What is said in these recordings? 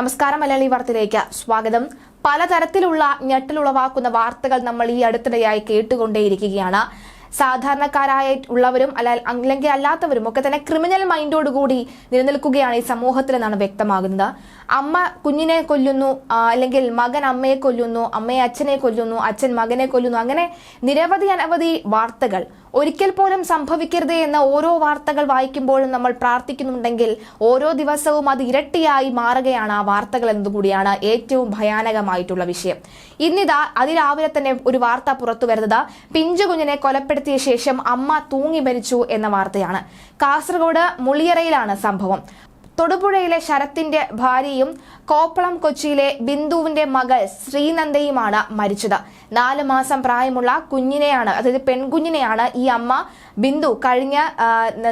നമസ്കാരം മലയാളി വാർത്തയിലേക്ക് സ്വാഗതം. പലതരത്തിലുള്ള ഞെട്ടലുളവാക്കുന്ന വാർത്തകൾ നമ്മൾ ഈ അടുത്തിടെയായി കേട്ടുകൊണ്ടേയിരിക്കുകയാണ്. സാധാരണക്കാരായ ഉള്ളവരും അല്ല അല്ലെങ്കിൽ അല്ലാത്തവരും ഒക്കെ തന്നെ ക്രിമിനൽ മൈൻഡോടുകൂടി നിലനിൽക്കുകയാണ് ഈ സമൂഹത്തിൽ എന്നാണ് വ്യക്തമാകുന്നത്. അമ്മ കുഞ്ഞിനെ കൊല്ലുന്നു അല്ലെങ്കിൽ മകൻ അമ്മയെ കൊല്ലുന്നു അമ്മയെ അച്ഛനെ കൊല്ലുന്നു അച്ഛൻ മകനെ കൊല്ലുന്നു അങ്ങനെ നിരവധി അനവധി വാർത്തകൾ. ഒരിക്കൽ പോലും സംഭവിക്കരുതേ എന്ന ഓരോ വാർത്തകൾ വായിക്കുമ്പോഴും നമ്മൾ പ്രാർത്ഥിക്കുന്നുണ്ടെങ്കിൽ ഓരോ ദിവസവും അത് ഇരട്ടിയായി മാറുകയാണ് ആ വാർത്തകൾ എന്നതുകൂടിയാണ് ഏറ്റവും ഭയാനകമായിട്ടുള്ള വിഷയം. ഇന്നിതാ അതിരാവിലെ തന്നെ ഒരു വാർത്ത പുറത്തു വരുന്നത്. പിഞ്ചു കുഞ്ഞിനെ കൊലപ്പെടുത്തിയ ശേഷം അമ്മ തൂങ്ങി മരിച്ചു എന്ന വാർത്തയാണ്. കാസർഗോഡ് മുളിയറയിലാണ് സംഭവം. തൊടുപുഴയിലെ ശരത്തിന്റെ ഭാര്യയും കോപ്പളം കൊച്ചിയിലെ ബിന്ദുവിന്റെ മകൾ ശ്രീനന്ദയുമാണ് മരിച്ചത്. നാല് മാസം പ്രായമുള്ള കുഞ്ഞിനെയാണ് അതായത് പെൺകുഞ്ഞിനെയാണ് ഈ അമ്മ ബിന്ദു കഴിഞ്ഞ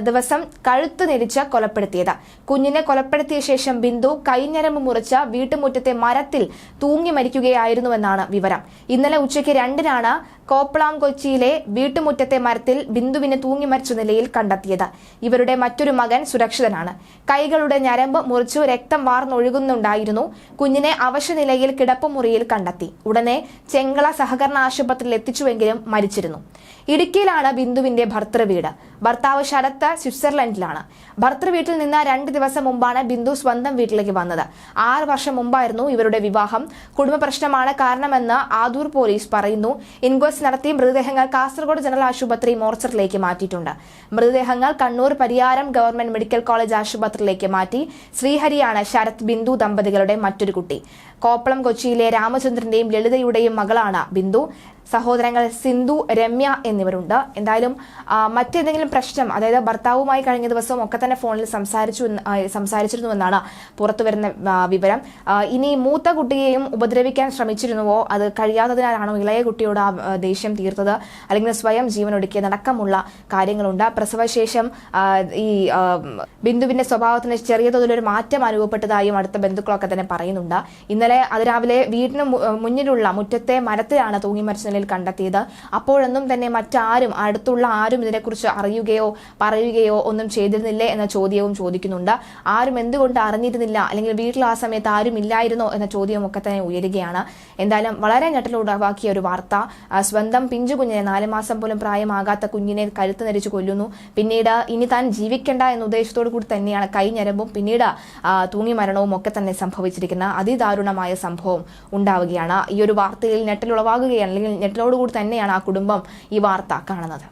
ദിവസം കഴുത്ത് നെരിച്ച് കൊലപ്പെടുത്തിയത്. കുഞ്ഞിനെ കൊലപ്പെടുത്തിയ ശേഷം ബിന്ദു കൈഞ്ഞരമ്പ് മുറിച്ച് വീട്ടുമുറ്റത്തെ മരത്തിൽ തൂങ്ങി മരിക്കുകയായിരുന്നുവെന്നാണ് വിവരം. ഇന്നലെ ഉച്ചയ്ക്ക് രണ്ടിനാണ് കോപ്പളാം കൊച്ചിയിലെ വീട്ടുമുറ്റത്തെ മരത്തിൽ ബിന്ദുവിനെ തൂങ്ങി മരിച്ച നിലയിൽ കണ്ടെത്തിയത്. ഇവരുടെ മറ്റൊരു മകൻ സുരക്ഷിതനാണ്. കൈകളുടെ ഞരമ്പ് മുറിച്ചു രക്തം വാർന്നൊഴുകുന്നുണ്ടായിരുന്നു. കുഞ്ഞിനെ അവശനിലയിൽ കിടപ്പുമുറിയിൽ കണ്ടെത്തി. ഉടനെ ചെങ്കള സഹകരണ ആശുപത്രിയിൽ എത്തിച്ചുവെങ്കിലും മരിച്ചിരുന്നു. ഇടുക്കിയിലാണ് ബിന്ദുവിന്റെ ഭർത്തൃവീട് ഭർത്താവ് ശരത്ത് സ്വിറ്റ്സർലൻഡിലാണ്. ഭർത്തൃവീട്ടിൽ നിന്ന് രണ്ട് ദിവസം മുമ്പാണ് ബിന്ദു സ്വന്തം വീട്ടിലേക്ക് വന്നത്. ആറ് വർഷം മുമ്പായിരുന്നു ഇവരുടെ വിവാഹം. കുടുംബ പ്രശ്നമാണ് കാരണമെന്ന് ആദൂർ പോലീസ് പറയുന്നു. ഇൻക്വസ്റ്റ് നടത്തി മൃതദേഹങ്ങൾ കാസർഗോഡ് ജനറൽ ആശുപത്രി മോർച്ചറിലേക്ക് മാറ്റിയിട്ടുണ്ട്. മൃതദേഹങ്ങൾ Kannur Pariyaram government medical college ആശുപത്രിയിലേക്ക് മാറ്റി. ശ്രീഹരിയാണ് ശരത് ബിന്ദു ദമ്പതികളുടെ മറ്റൊരു കുട്ടി. കോപ്പളം കൊച്ചിയിലെ രാമചന്ദ്രന്റെയും ലളിതയുടെയും മകളാണ് ബിന്ദു. സഹോദരങ്ങൾ സിന്ധു രമ്യ എന്നിവരുണ്ട്. എന്തായാലും മറ്റേതെങ്കിലും പ്രശ്നം അതായത് ഭർത്താവുമായി കഴിഞ്ഞ ദിവസവും ഒക്കെ തന്നെ ഫോണിൽ സംസാരിച്ചു സംസാരിച്ചിരുന്നു എന്നാണ് പുറത്തു വരുന്ന വിവരം. ഇനി മൂത്ത കുട്ടിയെയും ഉപദ്രവിക്കാൻ ശ്രമിച്ചിരുന്നുവോ? അത് കഴിയാത്തതിനാലാണോ ഇളയ കുട്ടിയോട് ആ ദേഷ്യം തീർത്തത്? അല്ലെങ്കിൽ സ്വയം ജീവനൊടുക്കിയതടക്കമുള്ള കാര്യങ്ങളുണ്ട്. പ്രസവശേഷം ഈ ബിന്ദുവിന്റെ സ്വഭാവത്തിന് ചെറിയ തോതിലൊരു മാറ്റം അനുഭവപ്പെട്ടതായും അടുത്ത ബന്ധുക്കളൊക്കെ തന്നെ പറയുന്നുണ്ട്. ഇന്നലെ അതിരാവിലെ വീടിന് മുന്നിലുള്ള മുറ്റത്തെ മരത്തിലാണ് തൂങ്ങി നിലയിൽ കണ്ടെത്തിയത്. അപ്പോഴൊന്നും തന്നെ മറ്റാരും അടുത്തുള്ള ആരും ഇതിനെക്കുറിച്ച് അറിയുകയോ പറയുകയോ ഒന്നും ചെയ്തിരുന്നില്ലേ എന്ന ചോദ്യവും ചോദിക്കുന്നുണ്ട്. ആരും എന്തുകൊണ്ട് അറിഞ്ഞിരുന്നില്ല? അല്ലെങ്കിൽ വീട്ടിൽ ആ സമയത്ത് ആരും ഇല്ലായിരുന്നോ എന്ന ചോദ്യവും ഒക്കെ തന്നെ ഉയരുകയാണ്. എന്തായാലും വളരെ ഞെട്ടലുടവാക്കിയ ഒരു വാർത്ത. സ്വന്തം പിഞ്ചു കുഞ്ഞിനെ നാല് മാസം പോലും പ്രായമാകാത്ത കുഞ്ഞിനെ കഴുത്ത് ധരിച്ചു കൊല്ലുന്നു. പിന്നീട് ഇനി താൻ ജീവിക്കേണ്ട എന്ന ഉദ്ദേശത്തോടു കൂടി തന്നെയാണ് കൈ ഞരമ്പും പിന്നീട് തൂങ്ങി മരണവും ഒക്കെ തന്നെ സംഭവിച്ചിരിക്കുന്ന അതിദാരുണമായ സംഭവം ഉണ്ടാവുകയാണ്. ഈ ഒരു വാർത്തയിൽ ഞെട്ടലുളവാകുകയാണ് അല്ലെങ്കിൽ ഞെട്ടലോടുകൂടി തന്നെയാണ് ആ കുടുംബം ഈ വാർത്ത കാണുന്നത്.